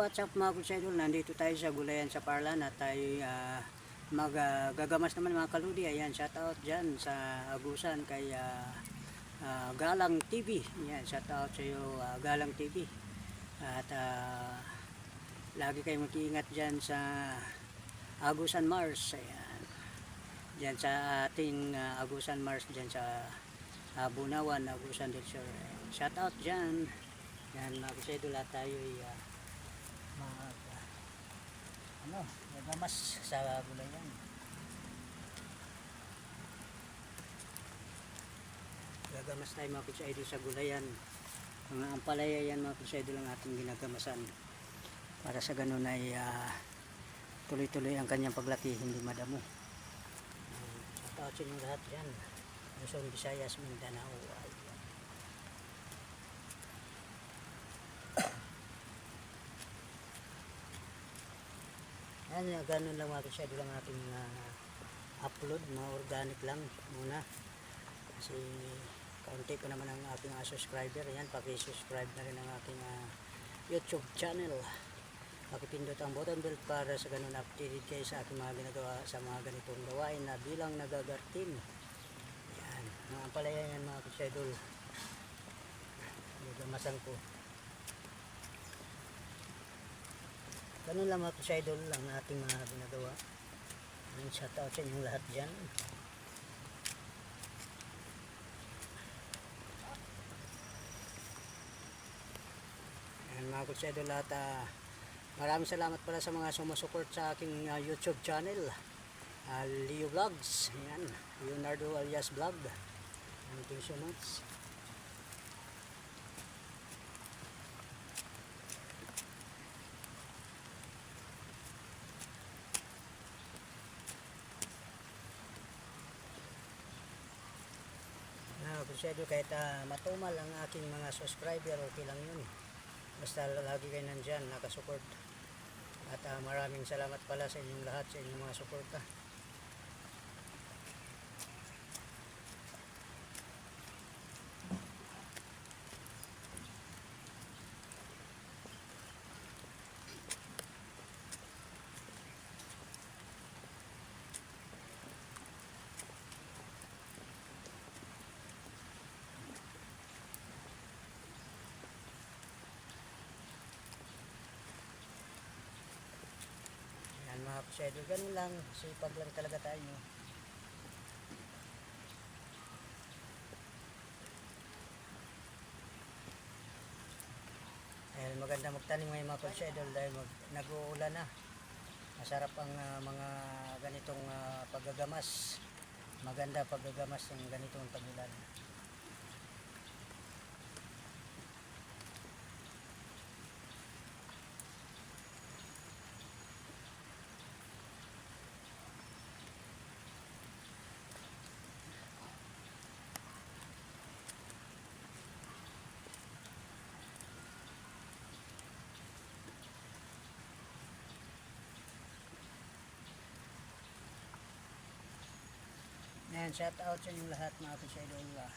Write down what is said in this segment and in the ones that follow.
what's up mga kusidol? Nandito tayo sa Gulayan sa Parlan at tayo ah, magagamas naman mga kaludi. Ayan, shout out dyan sa Agusan kay ah, ah, Galang TV. Ayan, shout out sa iyo ah, Galang TV. At ah, lagi kayong mag-iingat dyan sa Agusan Mars. Ayan. Dyan sa ating ah, Agusan Mars, dyan sa ah, Bunawan, Agusan del Sur. Shout out dyan. Yan mga kusidol at tayo ay ah, ah, ano, nagamas sa gulayan. Gagamas tayo mga kusidol sa gulayan. Mga ampalaya yan mga kusidol ang ating ginagamasan. Para sa ganun ay ah, tuloy-tuloy ang kanyang paglaki, hindi madamo. Uh, Shout out sa inyo lahat dyan. Luzon, Visayas, Mindanao. Yan, ganun lang mga kusyado lang ating ah, upload, mga organic lang muna. Kasi kaunti pa naman ang ating ah, subscriber. Yan, paki-subscribe na rin ang ating ah, YouTube channel. Pakipindot ang button bell para sa ganun updated kayo sa ating mga ginagawa sa mga ganitong gawain na bilang nagagartin. Yan, mga palaya yan mga kusyado. Nagamasan ko. Ganun lang mga kusaidol ang ating mga ginagawa. Ang shout out sa inyong lahat dyan. Ayan mga kusaidol lahat. ah, maraming salamat pala sa mga sumusuport sa aking ah, YouTube channel. Ah, Leo Vlogs. Ayan. Leonardo alias Vlog. Thank you so much. Na, kusyado kahit ah, matumal ang aking mga subscriber, okay lang yun. Basta lagi kayo nandyan, nakasupport. At ah, maraming salamat pala sa inyong lahat, sa inyong mga suporta. Yan mga kusyado, ganun lang, sipag lang talaga tayo. Dahil maganda magtanim ngayon mga kusyado dahil mag, nag-uulan na. Masarap ang ah, mga ganitong ah, paggagamas. Maganda paggagamas ng ganitong tagulan. Yan, shout out sa inyong lahat mga kusyado. Ah.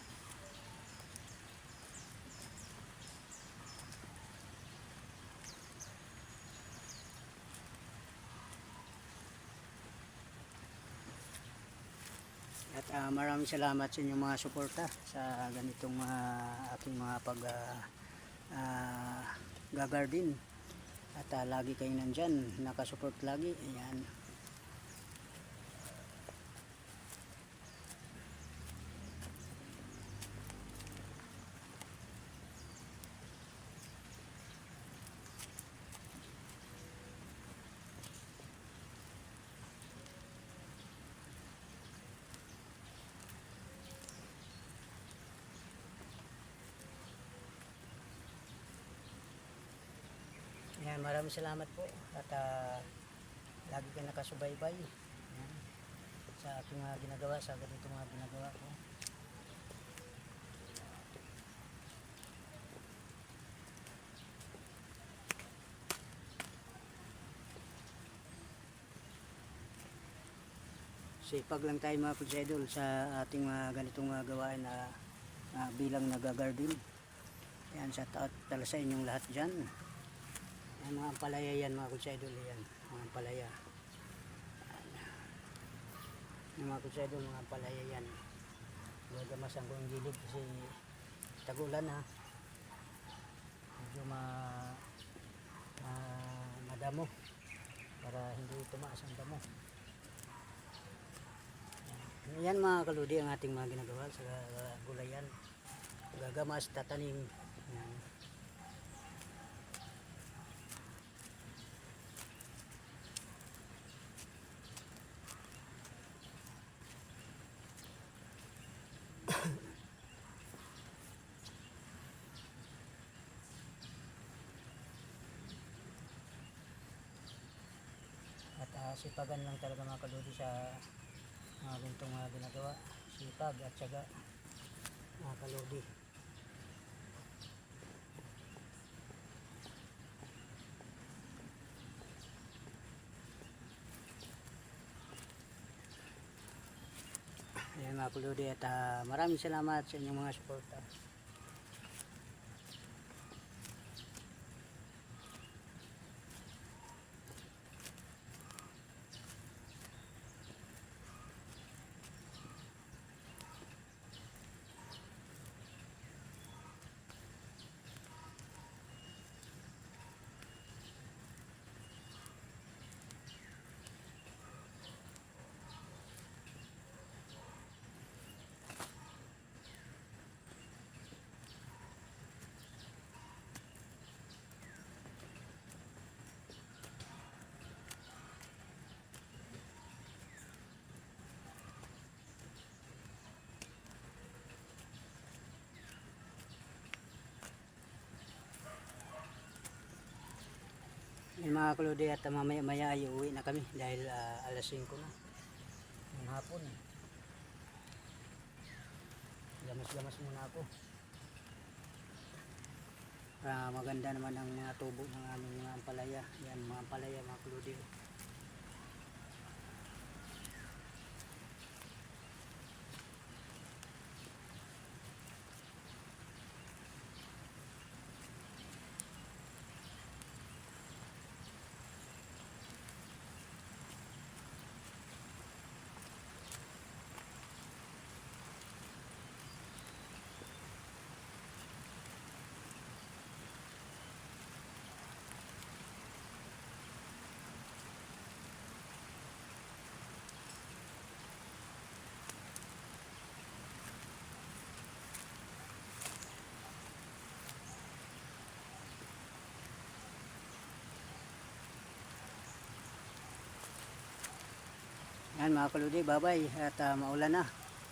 At ah, maraming salamat sa inyong mga suporta sa ganitong mga aking mga pag ah, gagardin. At ah, lagi kayong nandyan, nakasupport lagi. Ayan. Ayan, maraming salamat po at ah, lagi kayo nakasubaybay Ayan, sa aking mga ginagawa, sa ganito mga ginagawa ko. Sipag lang tayo mga pagsedol sa ating mga ganitong mga gawain na ah, bilang nagagarden. Ayan, sa taot tala sa inyong lahat dyan. Yan, mga ampalaya yan mga kutsaidol yan. Mga ampalaya. Yung mga kutsaidol, mga ampalaya yan. Gagamas ang kong gilid kasi tagulan ha. Medyo ma, ma madamo para hindi tumaas ang damo. Yan mga kaludi ang ating mga ginagawa sa gulayan. Gagamas, tatanim. Yan. At ah, sipagan lang talaga mga kaludi sa mga ganitong mga ginagawa. Sipag at syaga mga kaludi. Ayan mga kaludi at ah, maraming salamat sa inyong mga suporta. Mga at mamaya maya ay uwi na kami dahil ah, alas 5 na ng hapon. Gamas-gamas muna ako. Para maganda naman ang mga tubo ng aming mga ampalaya. Yan mga ampalaya mga kaludi. Yan mga kaludi, bye-bye at ah, maulan na.